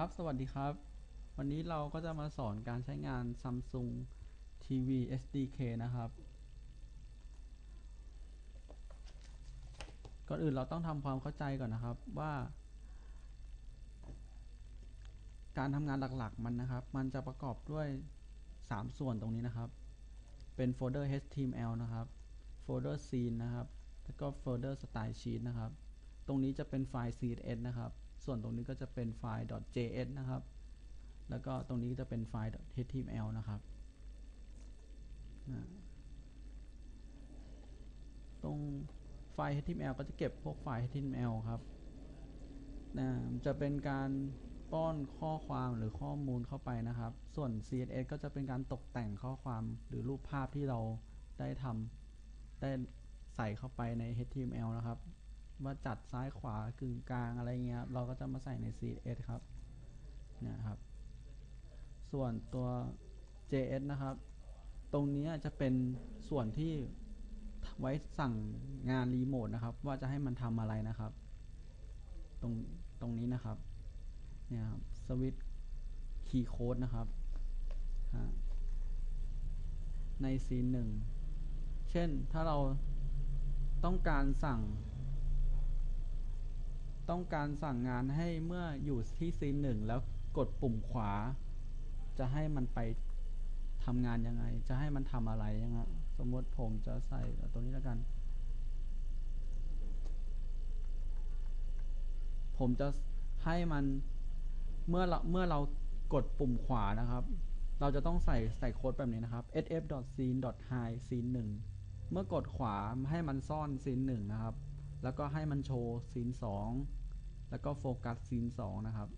ครับ สวัสดีครับ วันนี้เราก็จะมาสอนการใช้งาน Samsung TV SDK นะครับ ก่อนอื่นเราต้องทำความเข้าใจก่อนนะครับว่า การทำงานหลักๆมันนะครับ มันจะประกอบด้วย 3 ส่วนตรงนี้นะครับ เป็นโฟลเดอร์ HTML นะครับ โฟลเดอร์ Scene นะครับ แล้วก็โฟลเดอร์ Style Sheet นะครับ ตรงนี้จะเป็นไฟล์ CSS นะครับ ส่วนตรงนี้ก็จะเป็นไฟล์ .js นะครับ แล้วก็ตรงนี้จะเป็นไฟล์ .html นะครับ ตรงไฟล์ html ก็จะเก็บพวกไฟล์ html ครับนะจะเป็นการป้อนข้อความหรือข้อมูลเข้าไปนะครับ ส่วน css ก็จะเป็นการตกแต่งข้อความหรือรูปภาพที่เราได้ทำได้ใส่เข้าไปใน html นะครับ ว่าจัดซ้ายขวากึ่งกลางอะไรเงี้ยครับเราก็จะมาใส่ใน CSS ครับเนี่ยครับ ส่วนตัว JS นะครับ ตรงนี้จะเป็นส่วนที่ไว้สั่งงานรีโมทนะครับ ว่าจะให้มันทำอะไรนะครับ ตรงตรงนี้นะครับเนี่ยครับสวิตคีย์โค้ดนะครับในซีนหนึ่งเช่นถ้าเราต้องการสั่ง ต้องการสั่งงานให้เมื่ออยู่ที่ซีนหนึ่งแล้วกดปุ่มขวา จะให้มันไปทำงานยังไง จะให้มันทำอะไรยังไงสมมติผมจะใส่ตรงนี้แล้วกัน ผมจะให้มันเมื่อเราเมื่อเรากดปุ่มขวานะครับ เราจะต้องใส่ใส่โค้ดแบบนี้นะครับ sf.scene.hide scene 1เมื่อกดขวาให้มันซ่อนซีนหนึ่งนะครับ แล้วก็ให้มันโชว์ซีนสองแล้วก็โฟกัสซีนสองนะครับ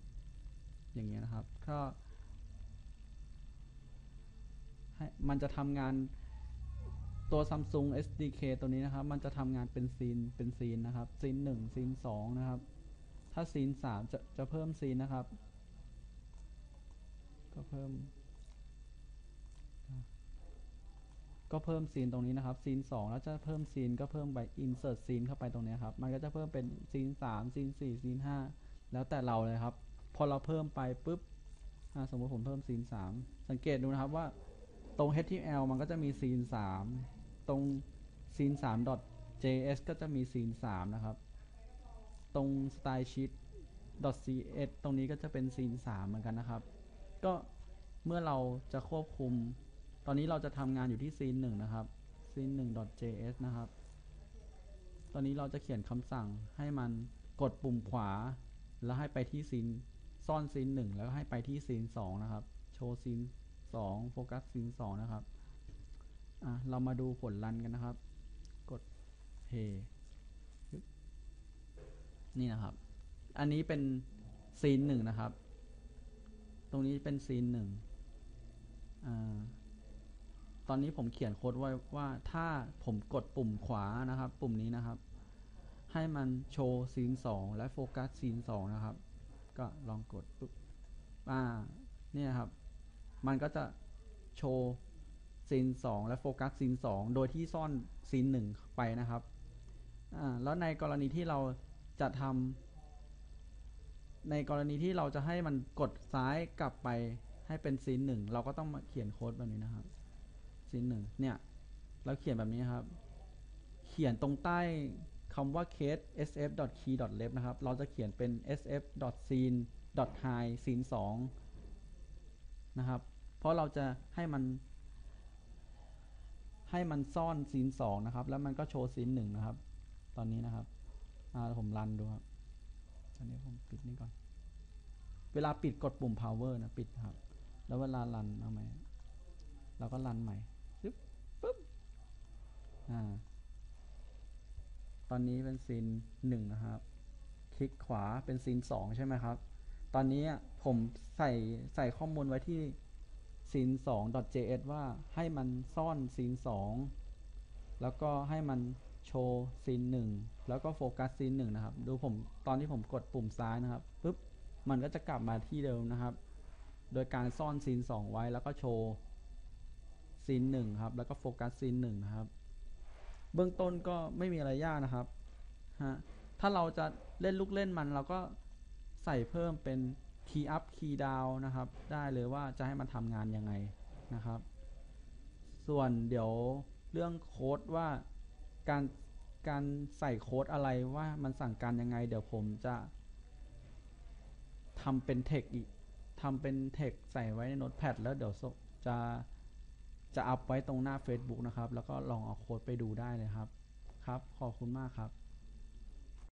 อย่างเงี้ยนะครับก็ให้มันจะทำงานตัว Samsung SDK ตัวนี้นะครับ มันจะทำงานเป็นซีน เป็นซีนนะครับ ซีนหนึ่งซีนสองนะครับ ถ้าซีนสามจะจะเพิ่มซีนนะครับ ก็เพิ่ม ก็เพิ่มซีนตรงนี้นะครับซีนสองแล้วจะเพิ่มซีนก็เพิ่มไป insert ซีนเข้าไปตรงนี้ครับ มันก็จะเพิ่มเป็นซีนสามซีนสี่ซีนห้าแล้วแต่เราเลยครับ พอเราเพิ่มไปปุ๊บอ่าสมมติผมเพิ่มซีนสามสังเกตดูนะครับว่าตรง html มันก็จะมีซีนสามตรงซีนสาม .js ก็จะมีซีนสามนะครับ ตรง style sheet .cs ตรงนี้ก็จะเป็นซีนสามเหมือนกันนะครับ ก็เมื่อเราจะควบคุม ตอนนี้เราจะทำงานอยู่ที่ซีนหนึ่งนะครับซีนหนึ่ง .js นะครับ ตอนนี้เราจะเขียนคำสั่งให้มันกดปุ่มขวา แล้วให้ไปที่ซีนซ่อนซีนหนึ่งแล้วให้ไปที่ซีนสองนะครับ โชว์ซีนสองโฟกัสซีนสองนะครับ อะ เรามาดูผลรันกันนะครับ กด play นี่นะครับ อันนี้เป็นซีนหนึ่งนะครับ ตรงนี้เป็นซีนหนึ่งอ่า ตอนนี้ผมเขียนโค้ดไว้ว่าถ้าผมกดปุ่มขวานะครับ ปุ่มนี้นะครับ ให้มันโชว์ซีนสองและโฟกัสซีนสองนะครับ ก็ลองกดปุ๊บอ่าเนี่ยครับ มันก็จะโชว์ซีนสองและโฟกัสซีนสองโดยที่ซ่อนซีนหนึ่งไปนะครับอ่าแล้วในกรณีที่เราจะทำในกรณีที่เราจะให้มันกดซ้ายกลับไปให้เป็นซีนหนึ่งเราก็ต้องมาเขียนโค้ดแบบนี้นะครับ ซีนหนึ่งเนี่ยเราเขียนแบบนี้ครับ เขียนตรงใต้คำว่า case sf.key.left นะครับ เราจะเขียนเป็น sf.scene.hide scene 2นะครับ เพราะเราจะให้มัน ให้มันซ่อนซีนสองนะครับ แล้วมันก็โชว์ซีนหนึ่งนะครับ ตอนนี้นะครับผมรันดูครับตอนนี้ผมปิดนี่ก่อน เวลาปิดกดปุ่ม power นะ ปิดครับ แล้วเวลารันเอาไหมเราก็รันใหม่ อ่า ตอนนี้เป็นซีนหนึ่งนะครับ คลิกขวาเป็นซีนสองใช่ไหมครับ ตอนนี้ผมใส่ใส่ข้อมูลไว้ที่ซีนสอง .js ว่าให้มันซ่อนซีนสองแล้วก็ให้มันโชว์ซีนหนึ่งแล้วก็โฟกัสซีนหนึ่งนะครับ ดูผมตอนที่ผมกดปุ่มซ้ายนะครับปุ๊บมันก็จะกลับมาที่เดิมนะครับ โดยการซ่อนซีนสองไว้แล้วก็โชว์ซีนหนึ่งครับ แล้วก็โฟกัสซีนหนึ่งนะครับ เบื้องต้นก็ไม่มีอะไรยากนะครับฮะถ้าเราจะเล่นลูกเล่นมันเราก็ใส่เพิ่มเป็นคีย์อัพคีย์ดาวนะครับ ได้เลยว่าจะให้มันทำงานยังไงนะครับ ส่วนเดี๋ยวเรื่องโค้ดว่าการการใส่โค้ดอะไรว่ามันสั่งการยังไง เดี๋ยวผมจะทำเป็นเทคอีกทำเป็นเทคใส่ไว้ในโน้ตแพดแล้วเดี๋ยวจะ จะอัพไว้ตรงหน้า Facebook นะครับ แล้วก็ลองเอาโค้ดไปดูได้เลยครับ ครับ ขอบคุณมากครับ